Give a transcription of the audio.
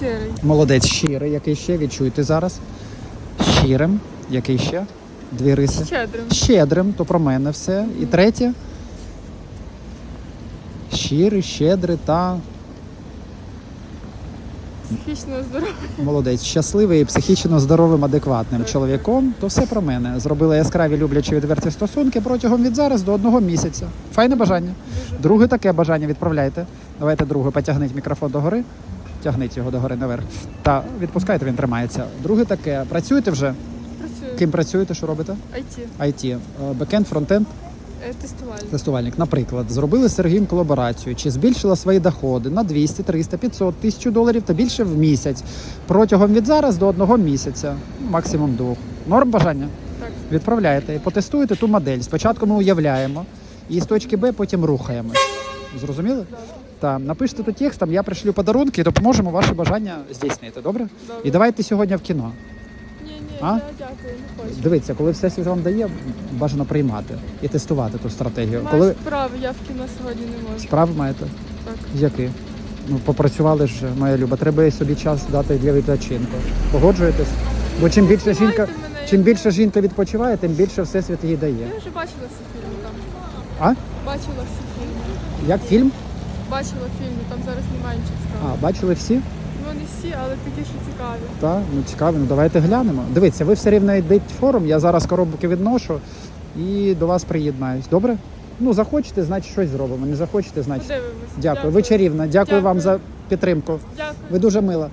Щирий. Молодець, щирий, який ще відчуйте зараз. Щирим, який ще? Дві риси. Щедрим. Щедрим, то про мене все. І третє. Щирий, щедрий та Психічно здоровий. молодець. Щасливий, і психічно здоровим, адекватним чоловіком. То все про мене. Зробила яскраві люблячі відверті стосунки протягом від зараз до одного місяця. Файне бажання. Друге таке бажання відправляйте. Давайте друге, потягніть мікрофон догори. Тягніть його догори наверх. Та відпускайте, він тримається. Друге таке. Працюєте вже? Працюю. Ким працюєте? Що робите? IT. IT. Е, Бекенд, фронтенд, Е, Тестувальник. тестувальник. Наприклад, зробили з Сергієм колаборацію, чи збільшила свої доходи на 200, 300, 500, 1000 доларів та більше в місяць. Протягом від зараз до одного місяця, максимум двох. Норм бажання? Так. Відправляєте і потестуєте ту модель. Спочатку ми уявляємо, і з точки Б потім рухаємось. Зрозуміли? Так, напишіть тут текстом, я пришлю подарунки і допоможемо ваше бажання здійснити. Добре? Добре. І давайте сьогодні в кіно. Ні, ні, А? я дякую, не хочу. Дивіться, коли всесвіт вам дає, бажано приймати і тестувати ту стратегію. Маю Коли справи, я в кіно сьогодні не можу. справи маєте, Так. які? Ну, попрацювали ж, моя люба. Треба і собі час дати для відпочинку. Погоджуєтесь? Бо чим більше жінка, мене, чим більше жінка відпочиває, тим більше всесвіт їй дає. Я вже бачила всі фільми там. А? Бачила всі фільми. Як фільм? Бачила фільми, там зараз немає нічого А, бачили всі? Ну не всі, але такі, що цікаві. Так, ну цікаво, ну давайте глянемо. Дивіться, ви все рівно йдете в форум, я зараз коробки відношу і до вас приєднаюсь. Добре? Ну, захочете, значить щось зробимо. Не захочете, значить. Подивимось. Дякую. Ви чарівна. Дякую, вам за підтримку. Дякую. Ви дуже мила.